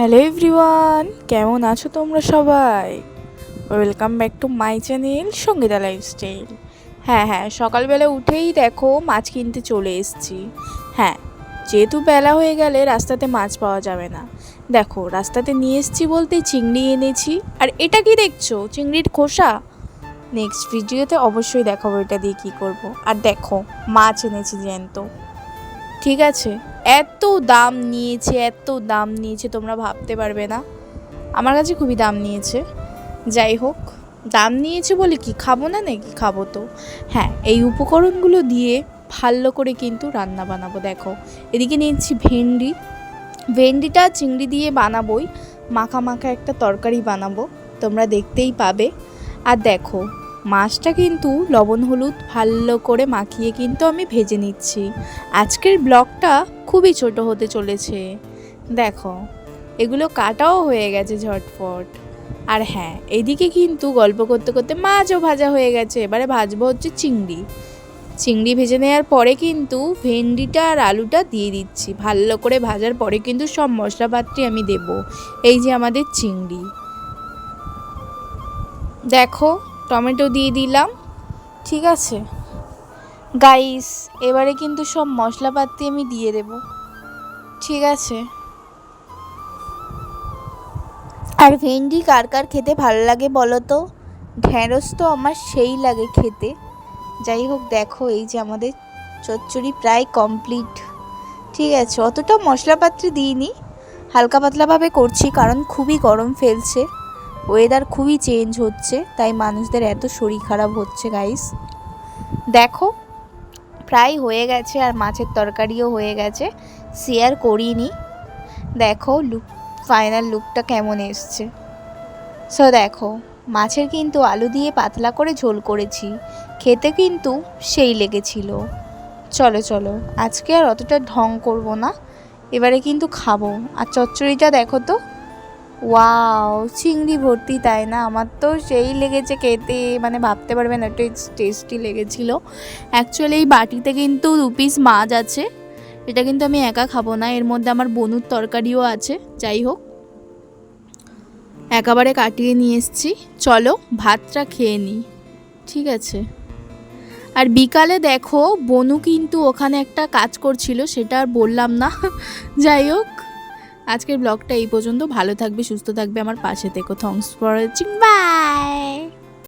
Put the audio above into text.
Hello everyone, কেমন আছো তোমরা সবাই? Welcome back to my channel Sangeeta lifestyle হ্যাঁ হ্যাঁ সকালবেলা উঠেই দেখো মাছ কিনতে চলে এসেছি। হ্যাঁ যেহেতু বেলা হয়ে গেলে রাস্তাতে মাছ পাওয়া যাবে না। দেখো, রাস্তাতে নিয়ে এসেছি বলতে চিংড়ি এনেছি। আর এটা কি দেখছ? চিংড়ির খোসা? নেক্সট ভিডিওতে অবশ্যই দেখাবো এটা দিয়ে কী করব। আর দেখো, মাছ এনেছি জ্যান্ত। ঠিক আছে। এত দাম নিয়েছে, এত দাম নিয়েছে, তোমরা ভাবতে পারবে না। আমার কাছে খুবই দাম নিয়েছে। যাই হোক, দাম নিয়েছে বলে কি খাব না নাকি খাব তো? হ্যাঁ এই উপকরণগুলো দিয়ে ভালো করে কিন্তু রান্না বানাবো, দেখো। এদিকে নিয়েছি ভেন্ডি। ভেন্ডিটা চিংড়ি দিয়ে বানাবোই। মাখা মাখা একটা তরকারি বানাবো, তোমরা দেখতেই পাবে। আর দেখো মাছটা কিন্তু লবণ হলুদ ভালো করে মাখিয়ে কিন্তু আমি ভেজে নিচ্ছি। আজকের ব্লগটা খুবই ছোট হতে চলেছে। দেখো, এগুলো কাটাও হয়ে গেছে ঝটফট আর হ্যাঁ এদিকে কিন্তু গল্প করতে করতে মাছও ভাজা হয়ে গেছে। এবারে ভাজবো হচ্ছে চিংড়ি। চিংড়ি ভেজে নেওয়ার পরে কিন্তু ভেন্ডিটা আর আলুটা দিয়ে দিচ্ছি। ভালো করে ভাজার পরে কিন্তু সব মশলাপাত্রী আমি দেব। এই যে আমাদের চিংড়ি। দেখো টমেটো দিয়ে দিলাম, ঠিক আছে? গাইস এবারে কিন্তু সব মশলাপাতি আমি দিয়ে দেব, ঠিক আছে? আর ভেন্ডি কার কার খেতে ভালো লাগে বলো তো? ঢ্যাঁড়স তো আমার সেই লাগে খেতে। যাই হোক, দেখো এই যে আমাদের চচ্চড়ি প্রায় কমপ্লিট ঠিক আছে? অতটা মশলাপাত্রি দিইনি, হালকা পাতলাভাবে করছি কারণ খুবই গরম ফেলছে। ওয়েদার খুবই চেঞ্জ হচ্ছে, তাই মানুষদের এত শরীর খারাপ হচ্ছে গাইস দেখো, প্রায় হয়ে গেছে আর মাছের তরকারিও হয়ে গেছে শেয়ার করিনি। দেখো লুক ফাইনাল লুকটা কেমন এসছে। সো দেখো, মাছের কিন্তু আলু দিয়ে পাতলা করে ঝোল করেছি, খেতে কিন্তু সেই লেগেছিল। চলো চলো, আজকে আর অতটা ঢং করব না, এবারে কিন্তু খাব। আর চচ্চড়িটা দেখো তো ওয়াও চিংড়ি ভর্তি, তাই না? আমার তো সেই লেগেছে খেতে মানে ভাবতে পারবে না, একটু টেস্টি লেগেছিল। অ্যাকচুয়ালি এই বাটিতে কিন্তু দু পিস মাছ আছে। এটা কিন্তু আমি একা খাব না, এর মধ্যে আমার বনুর তরকারিও আছে, যাই হোক। একেবারে কাটিয়ে নিয়ে এসছি। চলো, ভাতটা খেয়ে নিই। ঠিক আছে। আর বিকালে দেখো, বনু কিন্তু ওখানে একটা কাজ করছিল, সেটা আর বললাম না। যাই হোক। আজকের ব্লগটা এই পর্যন্ত। ভালো থাকবে সুস্থ থাকবে। আমার পাশে থেকো। Thanks for watching